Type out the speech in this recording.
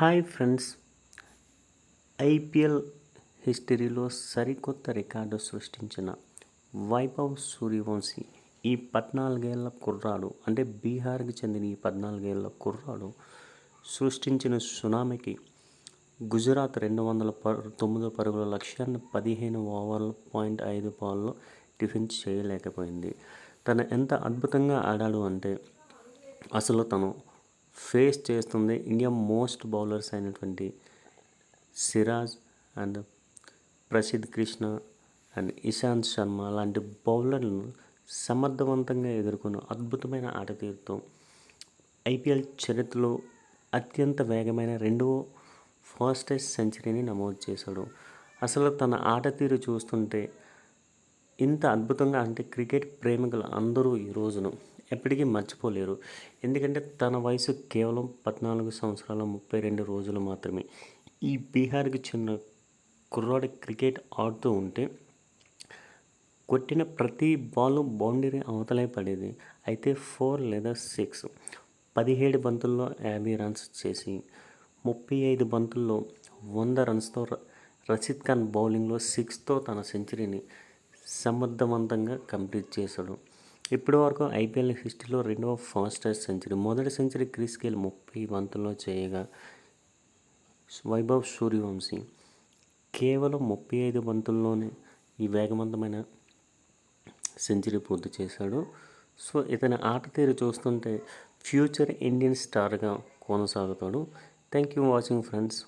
Hi friends. IPL హిస్టరీలో సరికొత్త record సృష్టించిన వైభవ్ సూర్యవంశీ ఈ పద్నాలుగేళ్ళ కుర్రాడు అంటే బీహార్కి చెందిన ఈ పద్నాలుగేళ్ళ కుర్రాడు సృష్టించిన సునామీకి గుజరాత్ రెండు వందల పరు తొమ్మిది పరుగుల లక్ష్యాన్ని పదిహేను ఓవర్ల పాయింట్ ఐదు బాల్లో డిఫెన్స్ చేయలేకపోయింది. తను ఎంత అద్భుతంగా ఆడాడు అంటే అసలు తను ఫేస్ చేస్తుంది ఇండియా మోస్ట్ బౌలర్స్ అయినటువంటి సిరాజ్ అండ్ ప్రసిద్ కృష్ణ అండ్ ఇషాంత్ శర్మ లాంటి బౌలర్లను సమర్థవంతంగా ఎదుర్కొన్న అద్భుతమైన ఆట తీరుతో ఐపీఎల్ చరిత్రలో అత్యంత వేగమైన రెండవ ఫాస్టెస్ట్ సెంచరీని నమోదు చేశాడు. అసలు తన ఆట తీరు చూస్తుంటే ఇంత అద్భుతంగా అంటే క్రికెట్ ప్రేమికులు అందరూ ఈ రోజును ఎప్పటికీ మర్చిపోలేరు. ఎందుకంటే తన వయసు కేవలం పద్నాలుగు సంవత్సరాల ముప్పై రెండు రోజులు మాత్రమే. ఈ బీహార్కి చెందిన కుర్రాడు క్రికెట్ ఆడుతూ ఉంటే కొట్టిన ప్రతి బాల్ బౌండరీ అవతలే పడేది. అయితే ఫోర్ లేదా సిక్స్ పదిహేడు బంతుల్లో యాభై రన్స్ చేసి ముప్పై ఐదు బంతుల్లో వంద రన్స్తో ర- రషీద్ ఖాన్ బౌలింగ్లో సిక్స్తో తన సెంచరీని సమర్థవంతంగా కంప్లీట్ చేశాడు. ఇప్పటి వరకు ఐపీఎల్ హిస్టరీలో రెండవ ఫాస్టెస్ట్ సెంచరీ. మొదటి సెంచరీ క్రిస్ గేల్ ముప్పై వంతుల్లో చేయగా వైభవ్ సూర్యవంశీ కేవలం ముప్పై ఐదు బంతుల్లోనే ఈ వేగవంతమైన సెంచరీ పూర్తి చేశాడు. సో ఇతని ఆట తీరు చూస్తుంటే ఫ్యూచర్ ఇండియన్ స్టార్గా కొనసాగుతాడు. Thank you watching friends.